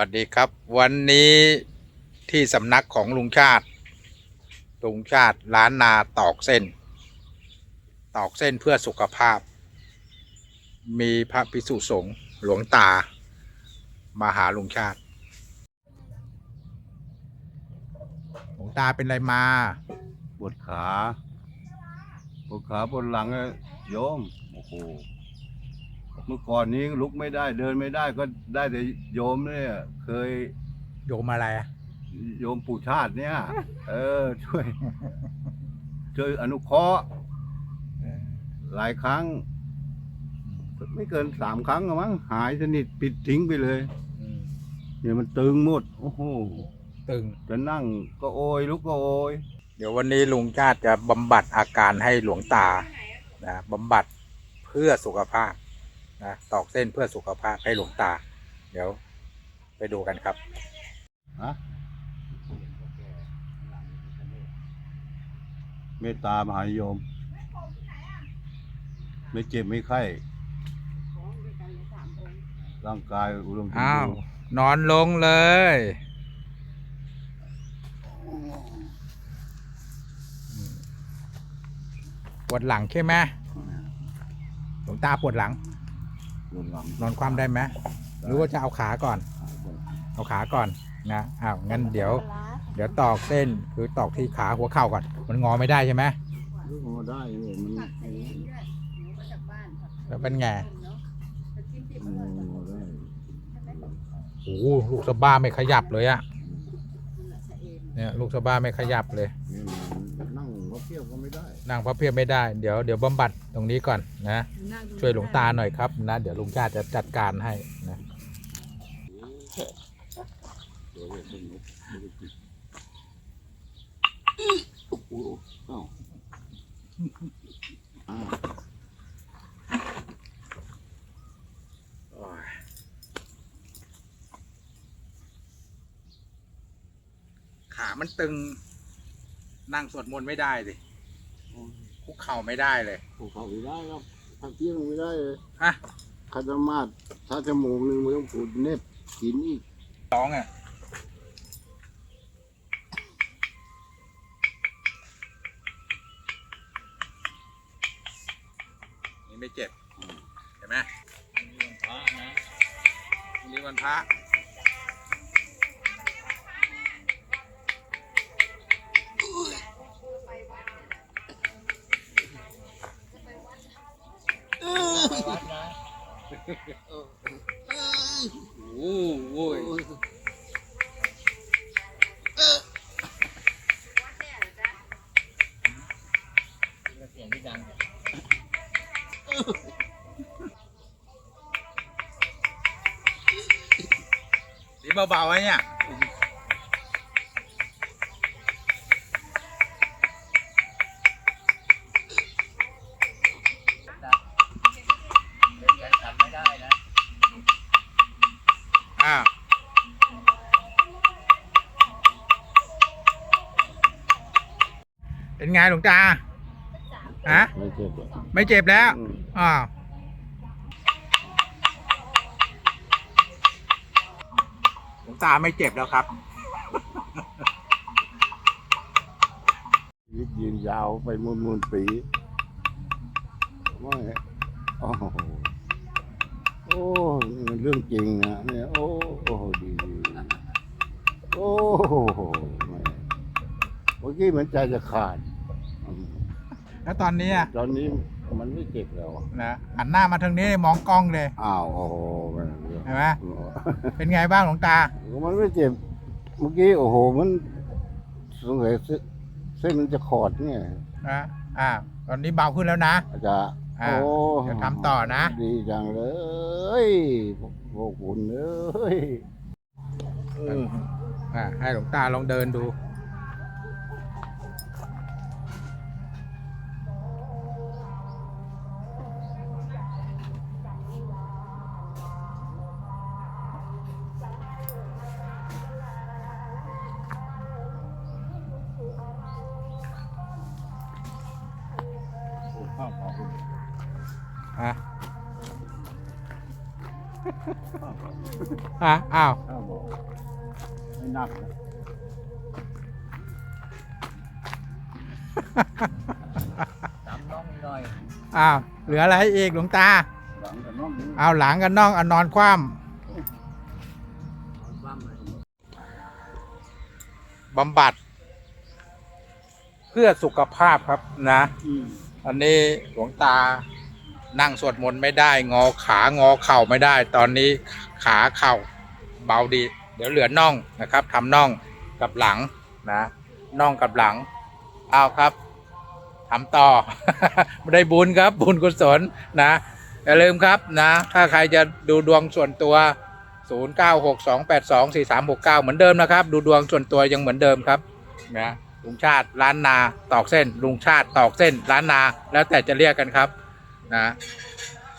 วัสดีครับวันนี้ที่สำนักของลุงชาติ ลุงชาติร้านนาตอกเส้น ตอกเส้นเพื่อสุขภาพ มีพระภิกษุสงฆ์หลวงตา มาหาลุงชาติ หลวงตาเป็นอะไรมา ปวดขา ปวดขาปวดหลังโยม โอ้โห เมื่อก่อนนี้ลุกไม่ได้เดินไม่ได้ก็ได้แต่โยมเนี่ยเคยโยมอะไรอะโยมปู่ชาติเนี่ย เออ ช่วยช่วยอนุเคราะห์หลายครั้ง ไม่เกินสามครั้งอะมั้งหายสนิทปิดทิ้งไปเลยอืมเนี่ยมันตึงหมดโอ้โหตึงจะนั่งก็โอยลุกก็โอย เดี๋ยววันนี้ลุงชาติจะบำบัดอาการให้หลวงตานะบำบัดเพื่อสุขภาพ นะตอกเส้นเพื่อสุขภาพให้หลวงตา เดี๋ยวไปดูกันครับฮะเมตตามหานิยม ไม่เจ็บไม่ไข้ ร่างกายอุดมสมอ้าวบูรณ์นอนลงเลย ปวดหลังใช่ไหมหลวงตาปวดหลัง ปวดหลังนอนคว่ำได้ไหมหรือว่าจะเอาขาก่อน เอาขาก่อนนะอ้าวงั้นเดี๋ยว เดี๋ยวตอกเส้นคือตอกที่ขาหัวเข่าก่อน มันงอไม่ได้ใช่ไหมลูกงอได้เลยมันแล้วเป็นไงมันงอได้โอ้โหลูกสะบ้าไม่ขยับเลยอะเนี่ยลูกสะบ้าไม่ขยับเลย ไม่ได้นั่งพับเพียบไม่ได้ เดี๋ยวเดี๋ยวบำบัดตรงนี้ก่อนนะ ช่วยหลวงตาหน่อยครับนะเดี๋ยวลุงชาติจะจัดการให้นะเดี๋ยวเดี๋ยวเดี๋ยวเดี๋ยวเดี๋ยวโอ้โหอ้าวอ้าวขามันตึง นั่งสวดมนต์ไม่ได้สิ คุกเข่าไม่ได้เลยผมเข้าไม่ได้ครับทำเที่ยงไม่ได้เลยฮะคาตมาดถ้าจะโมงหนึ่งมันต้องปูดเน็บกินอีกร้องอะนี่ไม่เจ็บ เห็นไหมวันนี้วันพระ โอ้โหสีเบาๆไว้เนี่ย ไงหลวงตาฮะไม่เจ็บหรอกไม่เจ็บแล้วอืมอ้าวหลวงตาไม่เจ็บแล้วครับ ชีวิตยืนยาวไปมุนมุนๆปีว่าไงโอ้โหโอ้นี่มันเรื่องจริงนะเนี่ยโอ้โอ้ดีดีโอ้โหแม่เมื่อกี้เหมือนใจจะขาดอืม แล้วตอนนี้อะตอนนี้มันไม่เจ็บแล้วอะนะหันหน้ามาทางนี้มองกล้องเลยอ้าวโอ้โหแม่งเห็นไหมเป็นไงบ้างหลวงตา มันไม่เจ็บ เมื่อกี้โอ้โหมันสงสัยเส้นเส้นมันจะขอดเนี่ยนะอ่า ตอนนี้เบาขึ้นแล้วนะ อาจารย์อ่าโอ้เดี๋ยวทำต่อนะ ดีจังเลยพวกคุณเอ้ยเออ อ่าให้หลวงตาลองเดินดู อะอ้าวข้าบอกไม่นักนะตามน้องหน่อยอ้าวเหลืออะไรอีกหลวงตาหลังกับน้องนี้เอาหลังกันน่องเอานอนคว่บ้ามเลยำบำบัด เพื่อสุขภาพครับนะ อืมอันนี้หลวงตา นั่งสวดมนต์ไม่ได้ งอขางอเข่าไม่ได้ ตอนนี้ขาเข่าเบาดี เดี๋ยวเหลือน่องนะครับทำน่องกับหลังนะน่องกับหลังเอาครับทำต่อไม่ได้บุญครับ บุญกุศลนะอย่าลืมครับนะ ถ้าใครจะดูดวงส่วนตัว 0962824369 เหมือนเดิมนะครับ ดูดวงส่วนตัวยังเหมือนเดิมครับนะลุงชาติล้านนาตอกเส้น ลุงชาติตอกเส้นล้านนาแล้วแต่จะเรียกกันครับ นะ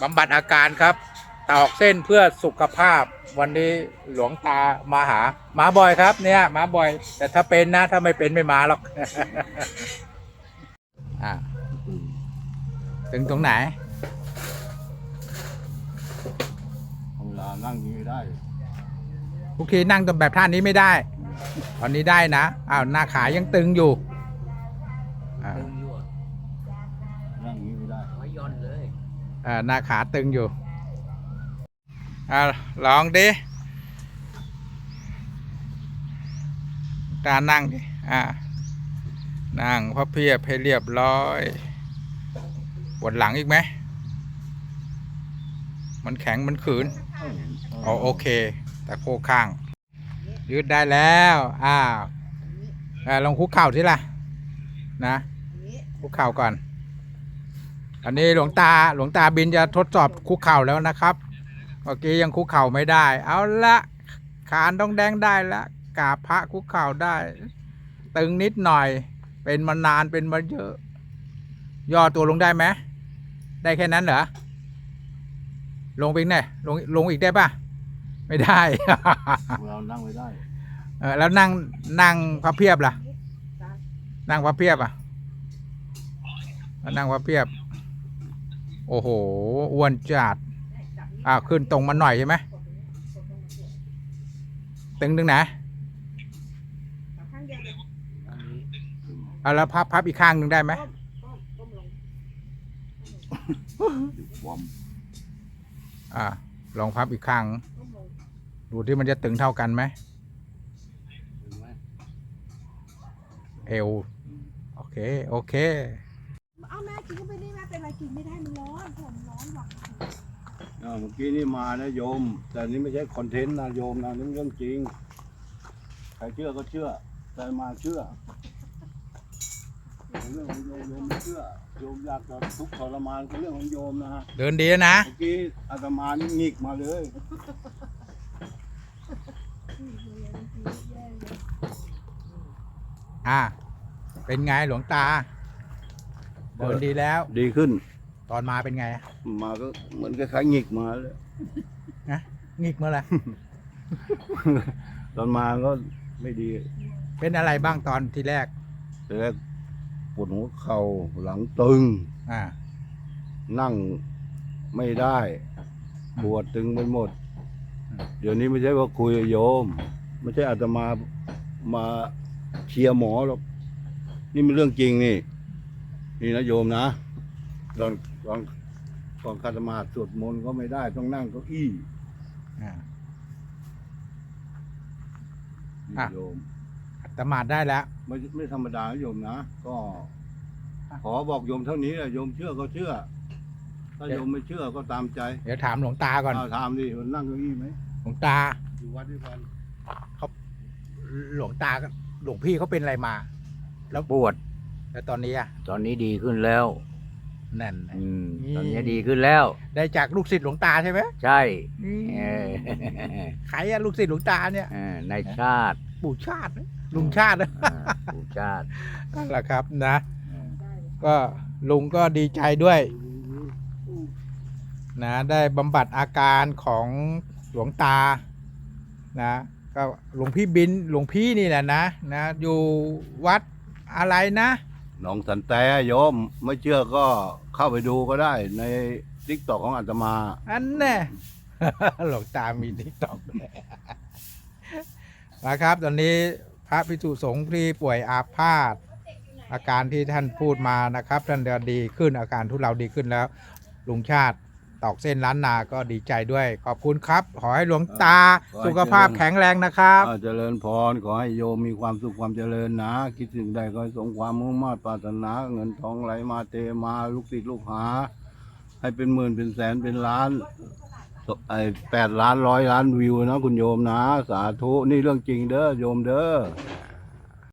บำบัดอาการครับตอกเส้นเพื่อสุขภาพ วันนี้หลวงตามาหา มาบ่อยครับเนี่ยมาบ่อย แต่ถ้าเป็นนะ ถ้าไม่เป็นไม่มาหรอกอะอืมถึงตรงไหนเวลานั่งอยืนได้ทุกทีนั่งตรงแบบท่านี้ไม่ได้ ตอนนี้ได้นะอ้าวหน้าขายังตึงอยู่อ่า ตึงอยู่อะ นั่งอยืนได้ เอาไว้ย่อนเลย อ่า หน้าขาตึงอยู่อลองดิตานั่งดิอ่านั่งพับเพียบให้เรียบร้อยปวดหลังอีกไหม มันแข็งมันขืนอ๋อโอเค แต่โคกข้าง ยืดได้แล้ว อ้าวอ่าลองคุกเข่าสิล่ะ นะคุกเข่าก่อน อันนี้หลวงตาหลวงตาบินจะทดสอบคุกเข่าแล้วนะครับ เมื่อกี้ยังคุกเข่าไม่ได้ เอาละขานต้องแดงได้ละกาพระคุกเข่าได้ ตึงนิดหน่อย เป็นมานานเป็นมาเยอะ ย่อตัวลงได้ไหมได้แค่นั้นเหรอลงไปไหนลงลงอีกได้ปะไม่ได้ เรานั่งไม่ได้เออแล้วนั่งนั่งพับเพียบล่ะ นั่งพับเพียบอะนั่งพับเพียบ โอ้โหอ้วนจัดอ่าขึ้นตรงมาหน่อยใช่ไหมตึงตึงไหนอันนี้เอาแล้วพับพับอีกข้างหนึ่งได้ไหมอ่าลองพับอีกข้าง ดูที่มันจะตึงเท่ากันไหมถึงไหมเอว โอเค โอเค เอาแม่กินก็ไม่ได้แม่เป็นไรกินไม่ได้มันร้อนผมร้อนหวัง อ่า เมื่อกี้นี่มานะโยม แต่นี่ไม่ใช่คอนเทนต์นะโยมนะนี่เรื่องจริง ใครเชื่อก็เชื่อ แต่มาเชื่อเรื่องของโยมโยมไม่เชื่อโยมอยากจะทุกข์ทรมานก็เรื่องของโยมนะฮะเดินดีนะ เมื่อกี้อาตมานี่หงิกมาเลยอ่า เป็นไงหลวงตา เดินดีแล้ว ดีขึ้น ตอนมาเป็นไง มาก็เหมือนคล้ายๆหงิกมาเลยงิกเมื่อไหรตอนมาก็ไม่ดี เป็นอะไรบ้างตอนที่แรกแต่แรกปวดหัวเข่าหลังตึง อ่า นั่งไม่ได้ปวดตึงไปหมดอืมเดี๋ยวนี้ไม่ใช่ว่าคุยกับโยม ไม่ใช่อาตมามาเชียร์หมอหรอก นี่มันเรื่องจริงนี่ นี่นะโยมนะ ตอนตอน ตอนคาตมาสวดมนต์ก็ไม่ได้ต้องนั่งเก้าอี้อ่า นี่อะ โยม อัตมาดได้แล้ว ไม่ไม่ธรรมดานะโยมนะ ก็ อะ ขอบอกโยมเท่านี้แหละโยมเชื่อก็เชื่อ ถ้าเดี๋ยวโยมไม่เชื่อก็ตามใจเดี๋ยวถามหลวงตาก่อนเอาถามดิมันนั่งเก้าอี้ไหมหลวงตา อยู่วัดด้วยกันหลวงตาก็หลวงพี่เขาเป็นอะไรมา แล้วปวดแล้วตอนนี้อะตอนนี้ดีขึ้นแล้ว นั่นอืมนี่ตอนนี้ดีขึ้นแล้ว ได้จากลูกศิษย์หลวงตาใช่ไหมใช่นี่เออใครอะลูกศิษย์หลวงตาเนี่ย เออในชาติปู่ชาตินะลุงชาตินะอ่าผู้ชาติ นั่นแหละครับนะ ก็ลุงก็ดีใจด้วยนะได้บำบัดอาการของหลวงตานะก็หลวงพี่บินหลวงพี่นี่แหละนะนะอยู่วัดอะไรนะ หนองสันแต่โยม ไม่เชื่อก็ เข้าไปดูก็ได้ในทิกตอกของอาตมา อันแน่ หลวงตามีทิกตอกด้วยนะครับ ตอนนี้พระพิสุสงฆ์ที่ป่วยอาพาธอาการที่ท่านพูดมานะครับ ท่านเดินดีขึ้นอาการทุเราดีขึ้นแล้ว ลุงชาติ ตอกเส้นล้านนาก็ดีใจด้วย ขอบคุณครับ ขอให้หลวงตาขอให้ สุขภาพแข็งแรงนะครับ อ่าเจริญพรขอให้โยมมีความสุขความเจริญนะ คิดสิ่งใดก็ให้สมความมุ่งมา่ปรารถนาเงินทองไหลมาเทมาลูกศิษย์ลูกหา ให้เป็นหมื่นเป็นแสนเป็นล้านไอ้แปดล้านร้อยล้านวิวนะ คุณโยมนะ สาธุนี่เรื่องจริงเด้อโยมเด้อ